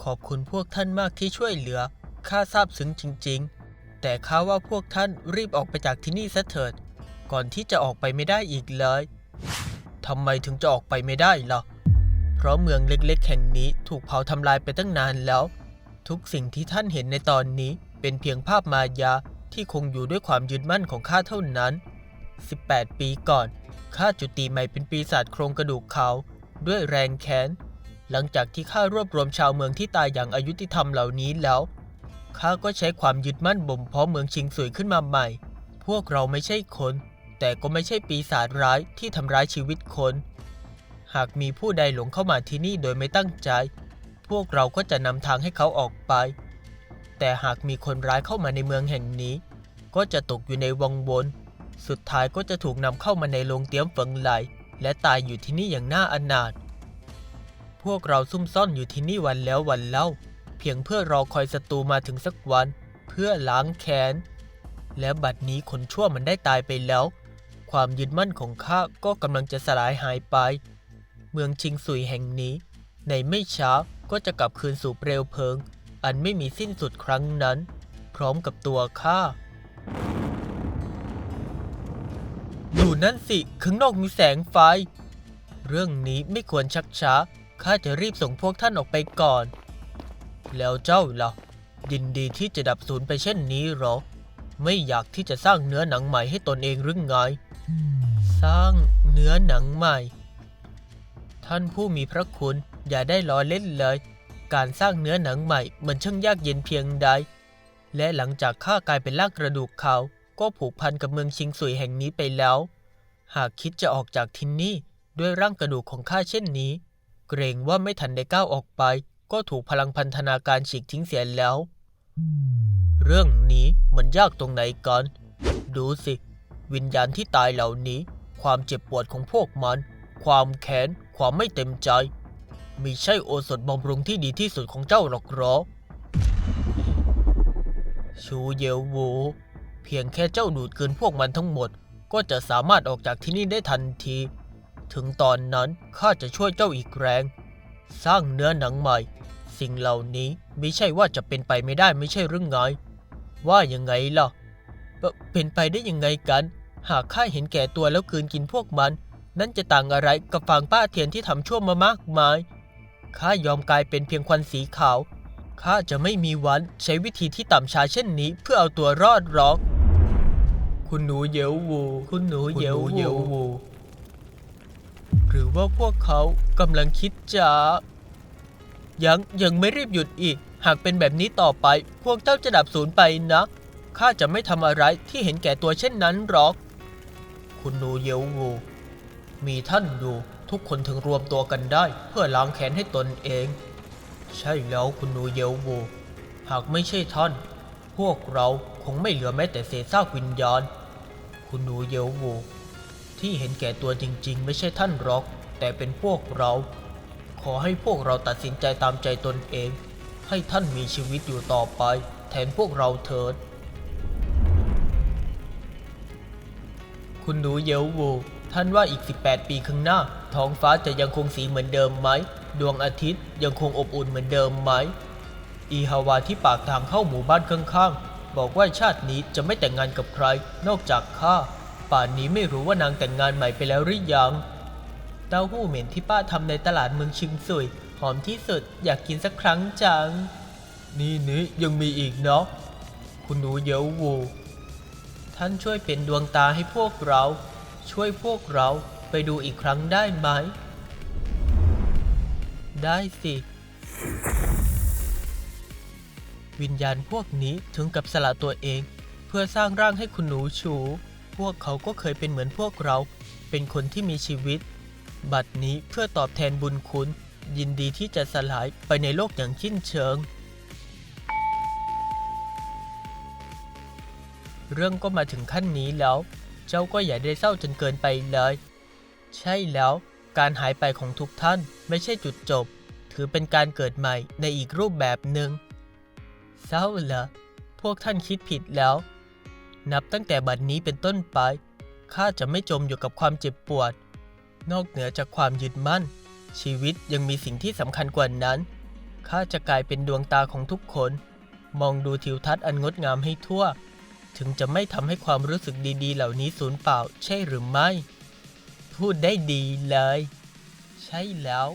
ขอบคุณพวกท่านมากที่ช่วยเหลือ ข้าซาบซึ้งจริง ๆ แต่ข้าว่าพวกท่านรีบออกไปจากที่นี่ซะเถิด ก่อนที่จะออกไปไม่ได้อีกเลย ทำไมถึงจะออกไปไม่ได้ล่ะ เพราะเมืองเล็กๆ แห่งนี้ถูกเผาทำลายไปตั้งนานแล้ว ทุกสิ่งที่ท่านเห็นในตอนนี้เป็นเพียงภาพมายาที่คงอยู่ด้วยความยึดมั่นของข้าเท่านั้น 18 ปีก่อน ข้าจุติใหม่เป็นปีศาจโครงกระดูกเขา ด้วยแรงแค้น หลังจากที่ข้ารวบรวมชาวเมืองที่ตายอย่างอายุติธรรมเหล่านี้แล้วข้าก็ใช้ความยึดมั่นบ่มเพาะเมืองชิงสุยขึ้นมาใหม่ พวกเราไม่ใช่คน แต่ก็ไม่ใช่ปีศาจร้ายที่ทำร้ายชีวิตคน หากมีผู้ใดหลงเข้ามาที่นี่โดยไม่ตั้งใจ พวกเราก็จะนำทางให้เขาออกไป แต่หากมีคนร้ายเข้ามาในเมืองแห่งนี้ ก็จะตกอยู่ในวังวนสุดท้ายก็จะถูกนำเข้ามาในโรงเตรียมฝังไหลและตายอยู่ที่นี่อย่างน่าอนาถ พวกเราซุ่มซ่อนอยู่ที่นี่วันแล้ววันเล่า เพียงเพื่อรอคอยศัตรูมาถึงสักวัน เพื่อล้างแค้น และบัดนี้คนชั่วมันได้ตายไปแล้ว ความยึดมั่นของข้าก็กำลังจะสลายหายไป เมืองชิงสุยแห่งนี้ ในไม่ช้าก็จะกลับคืนสู่เปลวเพลิง อันไม่มีสิ้นสุดครั้งนั้น พร้อมกับตัวข้าดูนั่นสิข้างนอกมีแสงไฟ เรื่องนี้ไม่ควรชักช้า ข้าจะรีบส่งพวกท่านออกไปก่อน แล้วเจ้าล่ะ ยินดีที่จะดับศูนย์ไปเช่นนี้หรอ ไม่อยากที่จะสร้างเนื้อหนังใหม่ให้ตนเองหรือไง สร้างเนื้อหนังใหม่ ท่านผู้มีพระคุณอย่าได้ล้อเล่นเลย การสร้างเนื้อหนังใหม่มันช่างยากเย็นเพียงใด และหลังจากข้ากลายเป็นลากกระดูกเขา ก็ผูกพันกับเมืองชิงสุยแห่งนี้ไปแล้ว หากคิดจะออกจากที่นี่ด้วยร่างกระดูกของข้าเช่นนี้ เกรงว่าไม่ทันได้ก้าวออกไป ก็ถูกพลังพันธนาการฉีกทิ้งเสียแล้ว เรื่องนี้มันยากตรงไหนกัน ดูสิ วิญญาณที่ตายเหล่านี้ ความเจ็บปวดของพวกมัน ความแค้น ความไม่เต็มใจ มีใช่โอสถบำรุงที่ดีที่สุดของเจ้าหรอกเหรอ ชูเยววู เพียงแค่เจ้าดูดกลืนพวกมันทั้งหมด ก็จะสามารถออกจากที่นี่ได้ทันที ถึงตอนนั้นข้าจะช่วยเจ้าอีกแรง สร้างเนื้อหนังใหม่ สิ่งเหล่านี้ไม่ใช่ว่าจะเป็นไปไม่ได้ไม่ใช่หรือไง ว่ายังไงล่ะ เป็นไปได้ยังไงกัน หากข้าเห็นแก่ตัวแล้วกลืนกินพวกมัน นั่นจะต่างอะไรกับฟางป้าเทียนที่ทำชั่วมามากมาย ข้ายอมกลายเป็นเพียงควันสีขาว ข้าจะไม่มีวันใช้วิธีที่ต่ำช้าเช่นนี้ เพื่อเอาตัวรอดหรอก คุณหนูเยววู คุณหนูเยววู หรือว่าพวกเขากำลังคิดจะ ยังยังไม่รีบหยุดอีก หากเป็นแบบนี้ต่อไป พวกเจ้าจะดับศูนย์ไปนะ ข้าจะไม่ทำอะไรที่เห็นแก่ตัวเช่นนั้นหรอก คุณหนูเยววูมีท่านอยู่ทุกคนถึงรวมตัวกันได้ เพื่อล้างแค้นให้ตนเอง ใช่แล้วคุณหนูเยววูหากไม่ใช่ท่าน พวกเราคงไม่เหลือแม้แต่เศษซากวิญญาณ คุณหนูเยววู ที่เห็นแก่ตัวจริงๆ ไม่ใช่ท่านหรอก แต่เป็นพวกเรา ขอให้พวกเราตัดสินใจตามใจตนเอง ให้ท่านมีชีวิตอยู่ต่อไป แทนพวกเราเถิด คุณหนูเยววูท่านว่าอีก 18 ปีข้างหน้า ท้องฟ้าจะยังคงสีเหมือนเดิมไหม ดวงอาทิตย์ยังคงอบอุ่นเหมือนเดิมไหม อีฮาวาที่ปากทางเข้าหมู่บ้านข้างๆ บอกว่าชาตินี้จะไม่แต่งงานกับใคร นอกจากข้า ป่านนี้ไม่รู้ว่านางแต่งงานใหม่ไปแล้วหรือยัง เต้าหู้เหม็นที่ป้าทำในตลาดเมืองชิงซุยหอมที่สุดอยากกินสักครั้งจัง นี่นี่ยังมีอีกเนาะคุณหนูเยววู ท่านช่วยเป็นดวงตาให้พวกเรา ช่วยพวกเราไปดูอีกครั้งได้ไหม ได้สิ วิญญาณพวกนี้ถึงกับสละตัวเอง เพื่อสร้างร่างให้คุณหนูชู วกเขาก็เคยเป็นเหมือนพวกเรา เป็นคนที่มีชีวิต บัดนี้เพื่อตอบแทนบุญคุณ ยินดีที่จะสลายไปในโลกอย่างสิ้นเชิง เรื่องก็มาถึงขั้นนี้แล้ว เจ้าก็อย่าได้เศร้าจนเกินไปเลย ใช่แล้วการหายไปของทุกท่านไม่ใช่จุดจบ ถือเป็นการเกิดใหม่ในอีกรูปแบบหนึ่งเศร้าเหรอพวกท่านคิดผิดแล้ว นับตั้งแต่บัดนี้เป็นต้นไป ข้าจะไม่จมอยู่กับความเจ็บปวด นอกเหนือจากความยึดมั่น ชีวิตยังมีสิ่งที่สำคัญกว่านั้น ข้าจะกลายเป็นดวงตาของทุกคน มองดูทิวทัศน์อันงดงามให้ทั่ว ถึงจะไม่ทำให้ความรู้สึกดีๆ เหล่านี้สูญเปล่าใช่หรือไม่ พูดได้ดีเลย ใช่แล้ว